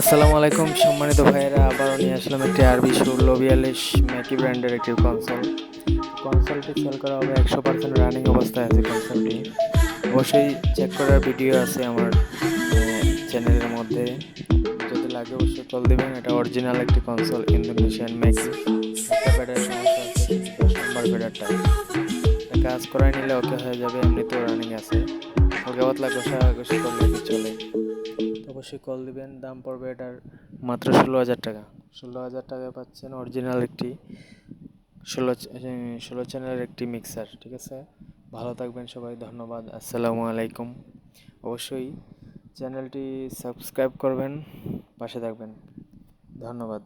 আসসালামু আলাইকুম, সম্মানিত ভাইয়েরা, আবারও নিয়ে আসলাম একটি আরবি ষোলো বিয়াল্লিশ ম্যাকি ব্র্যান্ডের একটি কনসোল কনসোলটি সেল করা হবে একশো পার্সেন্ট রানিং অবস্থায় আছে কনসোলটি অবশ্যই চেক করার ভিডিও আছে আমার চ্যানেলের মধ্যে। যদি লাগে অবশ্যই কল দেবেন, এটা অরিজিনাল একটি কনসোল ইন্দোনেশিয়ান ম্যাকি একটা ব্যাটার সমস্যা আছে ব্যাটারটা কাজ করাই নিলে ওকে হয়ে যাবে, এমনিতেও রানিং আছে। হালকা পাতলা ঘষা, ঘষি করলে চলে। অবশ্যই কল দিবেন। দাম পড়বে এটার মাত্র ষোলো হাজার টাকা। ষোলো হাজার টাকায় পাচ্ছেন অরিজিনাল একটি ষোলো ষোলো চ্যানেলের একটি মিক্সার ঠিক আছে? ভালো থাকবেন সবাই, ধন্যবাদ, আসসালামু আলাইকুম। অবশ্যই চ্যানেলটি সাবস্ক্রাইব করবেন, পাশে থাকবেন। ধন্যবাদ।